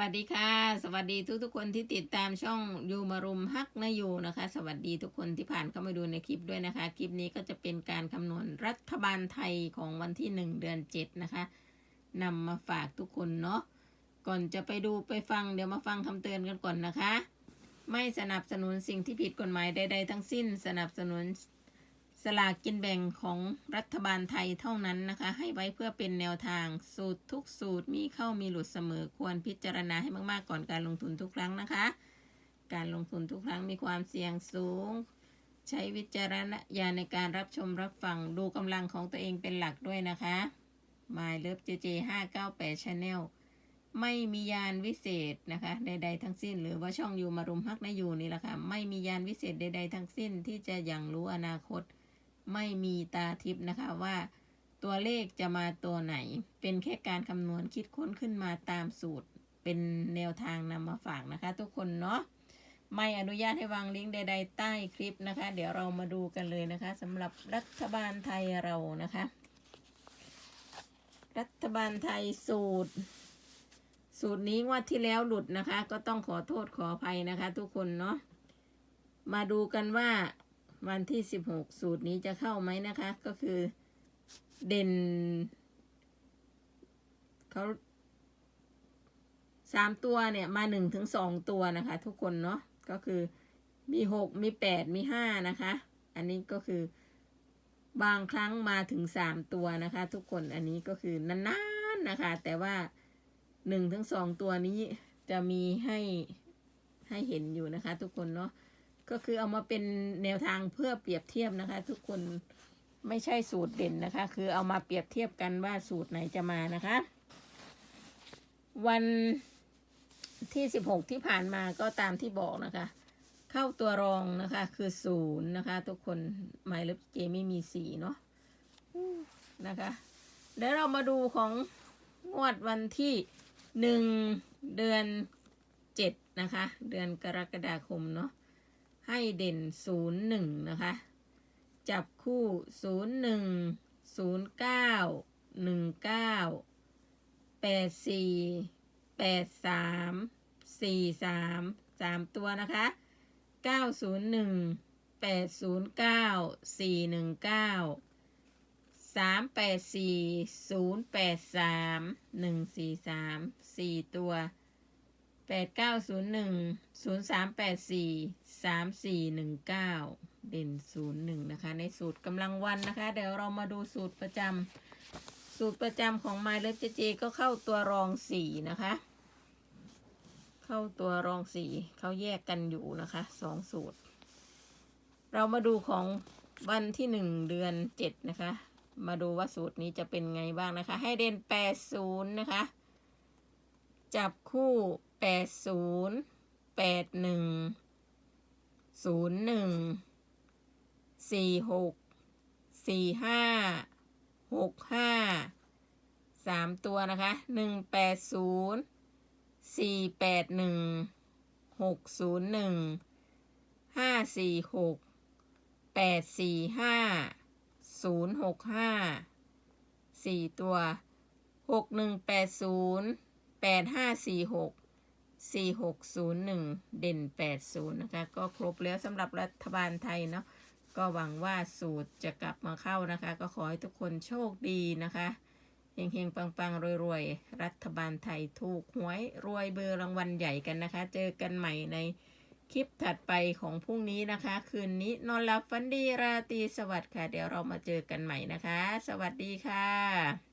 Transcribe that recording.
วัสดีค่ะ สวัสดีทุกทุกๆคนที่ติดตามช่องยูมารุมฮักนายูนะคะ สวัสดีทุกคนที่ผ่านเข้ามาดูในคลิปด้วยนะคะ คลิปนี้ก็จะเป็นการคำนวณรัฐบาลไทยของวันที่หนึ่งเดือนเจ็ดนะคะนำมาฝากทุกคนเนาะก่อนจะไปดูไปฟังเดี๋ยวมาฟังคำเตือนกันก่อนนะคะ ไม่สนับสนุนสิ่งที่ผิดกฎหมายใดๆทั้งสิ้น สนับสนุน สลากกินแบ่งของรัฐบาลไทยเท่านั้นนะคะ ให้ไว้เพื่อเป็นแนวทาง สูตรทุกสูตรมีเข้ามีหลุดเสมอควรพิจารณาให้มากๆก่อนการลงทุนทุกครั้งนะคะ การลงทุนทุกครั้งมีความเสี่ยงสูง ใช้วิจารณญาณในการรับชมรับฟังดูกำลังของตัวเองเป็นหลักด้วยนะคะ My Love JJ 598 Channel ไม่มียานวิเศษนะคะ ใด ๆ ทั้งสิ้น หรือว่าช่องอยู่มารุมฮักนะยูนี่แหละค่ะ ไม่มียานวิเศษใด ๆ ทั้งสิ้นที่จะอย่างรู้อนาคต ไม่มีตาทิพย์นะคะว่า ตัวเลขจะมาตัวไหน เป็นแค่การคำนวณคิดค้นขึ้นมาตามสูตร เป็นแนวทางนำมาฝากนะคะ ทุกคนเนาะไม่อนุญาตให้วางลิงก์ใดๆใต้คลิปนะคะ เดี๋ยวเรามาดูกันเลยนะคะสำหรับรัฐบาลไทยเรานะคะ รัฐบาลไทยสูตร สูตรนี้งวดที่แล้วหลุดนะคะ ก็ต้องขอโทษขออภัยนะคะ ทุกคนเนาะมาดูกันว่า วันที่สิบหกสูตรนี้จะเข้าไหมนะคะ ก็คือเด่นเขาสามตัวเนี่ยมาหนึ่งถึงสองตัวนะคะ ทุกคนเนาะก็คือมีหกมีแปดมีห้านะคะ อันนี้ก็คือบางครั้งมาถึงสามตัวนะคะ ทุกคนอันนี้ก็คือนานๆนะคะ แต่ว่าหนึ่งถึงสองตัวนี้จะมีให้ให้เห็นอยู่นะคะ ทุกคนเนาะ ก็คือเอามาเป็นแนวทางเพื่อเปรียบเทียบนะคะ ทุกคนไม่ใช่สูตรเด่นนะคะ คือเอามาเปรียบเทียบกันว่าสูตรไหนจะมานะคะ วันที่สิบหกที่ผ่านมาก็ตามที่บอกนะคะ เข้าตัวรองนะคะคือศูนย์นะคะ ทุกคนหมายเลขเจไม่มีสีเนาะนะคะเดี๋ยวเรามาดูของงวดวันที่หนึ่งเดือนเจ็ดนะคะ เดือนกรกฎาคมเนาะ ให้เด่น 01 นะคะ จับคู่ 01 09 19 84 83 43 3 ตัวนะคะ 901 809 419 384 083 143 4 ตัว แปดเก้าศูนย์หนึ่งศูนย์สามแปดสี่สามสี่หนึ่งเก้าเด่นศูนย์หนึ่งนะคะ ในสูตรกำลังวันนะคะ เดี๋ยวเรามาดูสูตรประจำสูตรประจำของ My l o v e j j ก็เข้าตัวรองสี่นะคะ เข้าตัวรองสี่เขาแยกกันอยู่นะคะสองสูตร เรามาดูของวันที่หนึ่งเดือนเจ็ดนะคะ มาดูว่าสูตรนี้จะเป็นไงบ้างนะคะ ให้เด่นแปดศูนย์นะคะ จับคู่ แปดศูนย์แปดหนึ่งศูนย์หนึ่งสี่หกสี่ห้าหกห้าสามตัวนะคะหนึ่งแปดศูนย์สี่แปดหนึ่งหกศูนย์หนึ่งห้าสี่หกแปดสี่ห้าศูนย์หกห้าสี่ตัวหกหนึ่งแปดศูนย์แปดห้าสี่หก สี่หกศูนย์หนึ่งเด่นแปดศูนย์นะคะ ก็ครบแล้วสำหรับรัฐบาลไทยเนาะก็หวังว่าสูตรจะกลับมาเข้านะคะ ก็ขอให้ทุกคนโชคดีนะคะเฮงๆ ปังๆ รวยๆ รัฐบาลไทยถูกหวยรวยเบอร์รางวัลใหญ่กันนะคะ เจอกันใหม่ในคลิปถัดไปของพรุ่งนี้นะคะ คืนนี้นอนหลับฝันดีราตรีสวัสดิ์ค่ะ เดี๋ยวเรามาเจอกันใหม่นะคะ สวัสดีค่ะ